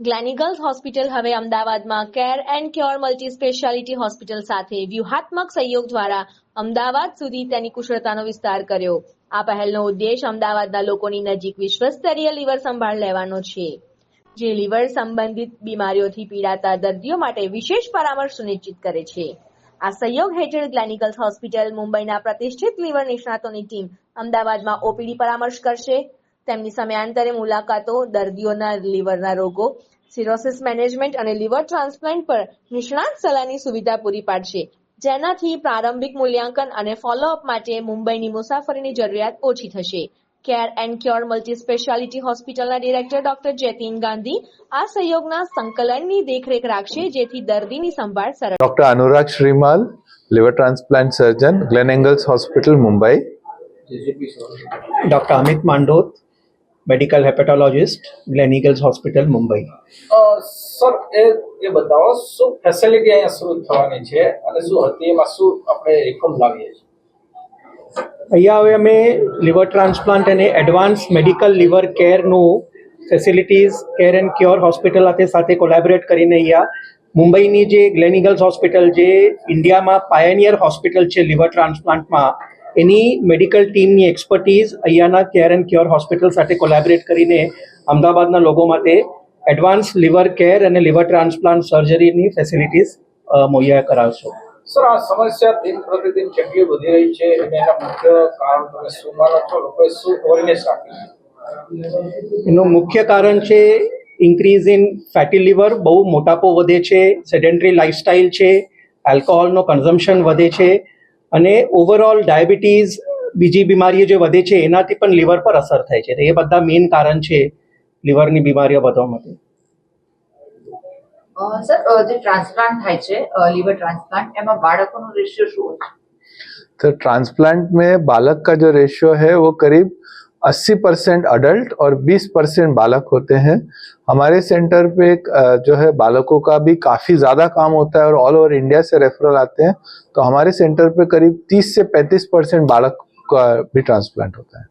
ગ્લેનિગલ્સ hospital હવે અમદાવાદમાં care and cure multi speciality hospital સાથે વ્યૂહાત્મક સહયોગ દ્વારા અમદાવાદ સુધી તેની કુશળતાનો વિસ્તાર કર્યો. આ પહેલનો ઉદ્દેશ અમદાવાદના લોકોની નજીક વિશ્વસ્તરીય લીવર સંભાળ લેવાનો છે. જે લીવર સંબંધિત બીમારીઓથી પીડાતા દર્દીઓ માટે વિશેષ પરામર્શ સુનિશ્ચિત કરે છે. આ સહયોગ હેઠળ ગ્લેનિકલ્સ હોસ્પિટલ મુંબઈના પ્રતિષ્ઠિત લીવર નિષ્ણાતોની ટીમ અમદાવાદમાં ઓપીડી પરામર્શ કરશે તેમની સમયાંતરે મુલાકાતો દર્દીઓના લીવરના રોગો સિરોસિસ મેનેજમેન્ટ અને લીવર ટ્રાન્સપ્લાન્ટ પર નિષ્ણાત સલાહની સુવિધા પૂરી પાડશે. જેનાથી પ્રારંભિક મૂલ્યાંકન અને ફોલોઅપ માટે મુંબઈની મુસાફરીની જરૂરિયાત ઓછી થશે. Care and cure multi speciality હોસ્પિટલના ડિરેક્ટર ડોક્ટર જયતીન ગાંધી આ સહયોગના સંકલનની દેખરેખ રાખશે જેથી દર્દીની સંભાળ સરળ doctor Anurag Shrimal liver transplant surgeon Gleneagles hospital Mumbai doctor Amit Mandot medical hepatologist Gleneagles hospital Mumbai sir એ એ બતાવો શું ફેસિલિટી અહીંયા શરૂ થવાની છે અને શું હતી એમાં શું આપણે રિફોર્મ લાવીએ છીએ? અહીંયા હવે અમે લિવર ટ્રાન્સપ્લાન્ટ અને advance medical liver કેરનું facilities care and cure hospital સાથે સાથે કોલેબોરેટ કરીને અહીંયા મુંબઈની જે ગ્લેનિગલ્સ હોસ્પિટલ જે ઇન્ડિયામાં પાયનિયર હોસ્પિટલ છે લિવર ટ્રાન્સપ્લાન્ટમાં એની મેડિકલ ટીમની એક્સપર્ટીઝ અહીંયાના કેર એન્ડ ક્યોર હોસ્પિટલ સાથે કોલેબરેટ કરીને અમદાવાદના લોકો માટે એડવાન્સ લિવર કેર અને લિવર ટ્રાન્સપ્લાન્ટ સર્જરીની ફેસિલિટીઝ મુહૈયા કરાવશો. સર આ સમસ્યા દિન પ્રતિદિન કેટલી વધી રહી છે અને એના મુખ્ય કારણ તમે શું માનો છો? લોકોએ શું અવેરનેસ રાખી એનું મુખ્ય કારણ છે ઇન્ક્રીઝ ઇન ફેટી લિવર બહુ મોટાપો વધે છે સેડેન્ટરી લાઇફસ્ટાઇલ છે આલ્કોહોલનો કન્ઝમ્પશન વધે છે અને ઓવરઓલ ડાયાબિટીઝ બીજી બીમારીઓ જે વધે છે એનાથી પણ લીવર પર અસર થાય છે તો એ બધા મેઇન કારણ છે લીવરની બીમારીઓ વધવા માટે અ, સર અ, જે ટ્રાન્સપ્લાન્ટ થાય છે લીવર ટ્રાન્સપ્લાન્ટ એમાં બાળકોનો રેશિયો શું હોય છે तो ट्रांसप्लांट में बालक का जो रेशियो है वो करीब 80 परसेंट अडल्ट और 20 परसेंट बालक होते हैं। हमारे सेंटर पे जो है, बालकों का भी काफ़ी ज़्यादा काम होता है और ऑल ओवर इंडिया से रेफरल आते हैं। तो हमारे सेंटर पे करीब 30 से 35 परसेंट बालक का भी ट्रांसप्लांट होता है।